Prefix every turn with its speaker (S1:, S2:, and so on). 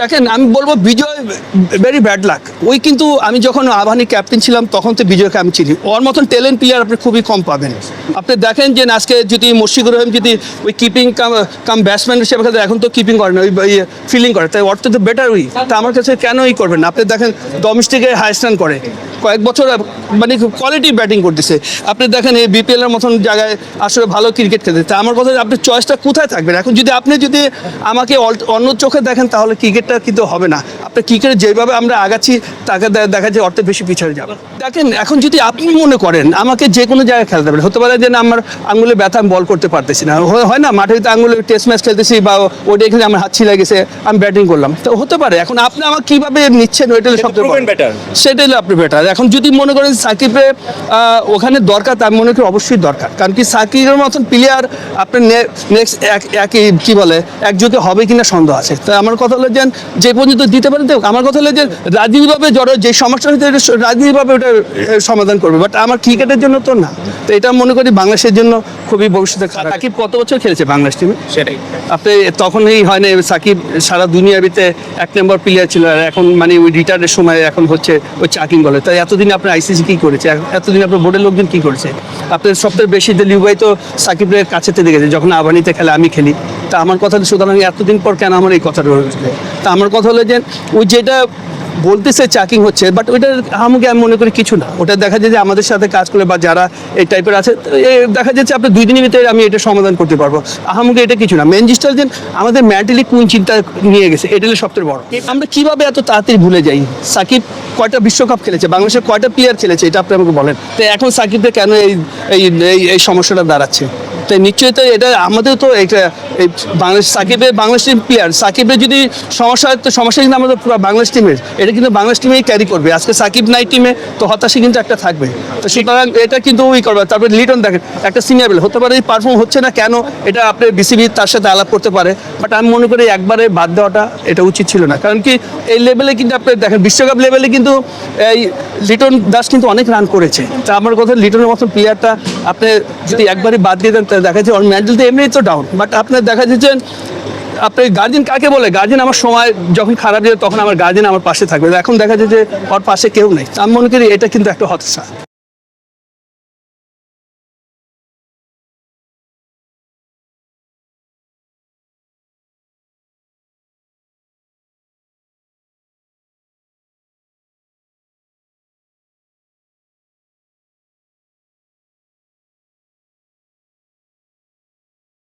S1: দেখেন আমি বলব বিজয় ভেরি ব্যাড লাক ওই কিন্তু আমি যখন আবাহনী ক্যাপ্টেন ছিলাম তখন তো বিজয়কে আমি চিনি। ওর মতন ট্যালেন্ট প্লেয়ার আপনি খুবই কম পাবেন। আপনি দেখেন যে আজকে যদি মুশিকুর রহিম যদি ওই কিপিং কাম কাম ব্যাটসম্যান হিসেবে খেলে, এখন তো কিপিং করে না ওই ফিল্ডিং করে। তাই ওর তো বেটার ওই। তা আমার কাছে কেন ই করবেন? আপনি দেখেন ডোমেস্টিকে হাইস্ট রান করে। কয়েক বছর মানে কোয়ালিটি ব্যাটিং করতেছে। আপনি দেখেন এই বিপিএল এর মতন জায়গায় আসলে ভালো ক্রিকেট খেলতে তা আমার কথা আপনার চয়েসটা কোথায় থাকবেন? এখন যদি আপনি যদি আমাকে অন্য চোখে দেখেন তাহলে ক্রিকেটটা কিন্তু হবে না। আপনার ক্রিকেট যেভাবে আমরা আগাচ্ছি তাকে দেখা যায় অর্থে বেশি পিছিয়ে যাবে। দেখেন এখন যদি আপনি মনে করেন আমাকে যে কোনো জায়গায় খেলতে পারে। হতে পারে যে না আমার আঙুলে ব্যথা আমি বল করতে পারতেছি না। হয়- না মাঠে তো আঙুলে টেস্ট ম্যাচ খেলতেছি বা ওইটা এখানে আমার হাত ছিলা গেছে আমি ব্যাটিং করলাম। তো হতে পারে এখন আপনি আমাকে কীভাবে নিচ্ছেন ওইটা সবচেয়ে। সেটাই হলো আপনি বেটার এখন যদি মনে করেন সাকিবের আহ, ওখানে দরকার তার মনে করি অবশ্যই দরকার। কারণ কি সাকিবের মতন প্লেয়ার আপনার নেক্সট এক একই কী বলে একযোগে হবে কিনা সন্দেহ আছে। তাই আমার কথা হলো যে যে পর্যন্ত দিতে পারেন তো আমার কথা হলো যে রাজনীতিভাবে জড়ো যে সমস্যা হচ্ছে রাজনীতিভাবে ওটা সমাধান করবে। বাট আমার ক্রিকেটের জন্য তো না। তো এটা মনে করি বাংলাদেশের জন্য খুবই ভবিষ্যতে সাকিব কত বছর খেলেছে বাংলাদেশ টিমে
S2: সেটাই।
S1: আপনি তখনই হয় না সাকিব সারা দুনিয়ার ভিতরে এক নম্বর প্লেয়ার ছিল আর এখন মানে ওই রিটায়ারের সময় এখন হচ্ছে ওই চাকিং বলে তাই এতদিন আপনার আইসিসি কি করেছে? এতদিন আপনার বোর্ডের লোকজন কি করেছে? আপনার সবথেকে বেশি যে লিউবাই তো সাকিবের কাছেতে দেখেছে যখন আবানিতে খেলে আমি খেলি। তা আমার কথা সুতরাং এতদিন পর কেন আমার এই কথাটা তা আমার কথা হলো যে, ওই যেটা বলতেছে চাকিং হচ্ছে বাট ওইটা আমাকে আমি মনে করি কিছু না। ওটা দেখা যায় যে আমাদের সাথে কাজ করে বা যারা এই টাইপের আছে দেখা যাচ্ছে আপনি দুই দিনের ভিতরে আমি এটা সমাধান করতে পারব। আহামকে এটা কিছু না। মেন জিনিসটা যে, আমাদের মেন্টালি কোন চিন্তা নিয়ে গেছে, এটা হলো সবথেকে বড়। আমরা কীভাবে এত তাড়াতাড়ি ভুলে যাই? সাকিব কয়টা বিশ্বকাপ খেলেছে? বাংলাদেশের কয়টা প্লেয়ার খেলেছে? এটা আপনি আমাকে বলেন। তো এখন সাকিবকে কেন এই, এই- এই সমস্যাটা দাঁড়াচ্ছে? তাই নিশ্চয়ই তো এটা আমাদের তো এটা, এই বাংলাদেশ সাকিবের, বাংলাদেশ টিম প্লেয়ার সাকিবের যদি সমস্যা হয়, তো সমস্যা কিন্তু আমাদের পুরো বাংলাদেশ টিমের এটা কিন্তু বাংলাদেশ টিমেই ক্যারি করবে। আজকে সাকিব নাই টিমে তো হতাশা কিন্তু একটা থাকবে। তো সুতরাং এটা কিন্তু ওই করবে। তারপরে লিটন দেখেন, একটা সিনিয়র প্লেয়ার হতে পারে পারফর্ম হচ্ছে না কেন, এটা আপনি বিসিবি তার সাথে আলাপ করতে পারে। বাট আমি মনে করি একবারে বাদ দেওয়াটা এটা উচিত ছিল না। কারণ কি, এই লেভেলে কিন্তু আপনি দেখেন, বিশ্বকাপ লেভেলে কিন্তু এই লিটন দাস কিন্তু অনেক রান করেছে। তা আমার কথা, লিটনের মতন প্লেয়ারটা আপনি যদি একবারই বাদ দিয়ে দেন দেখা যাচ্ছে ওর মেন্টাল তো এমনি তো ডাউন বাট আপনার দেখা যাচ্ছেন আপনি গার্জেন কাকে বলে? গার্জেন আমার সময় যখন খারাপ যায় তখন আমার গার্জেন আমার পাশে থাকবে। এখন দেখা যাচ্ছে যে ওর পাশে কেউ নেই। আমি মনে করি এটা কিন্তু একটা হতাশা।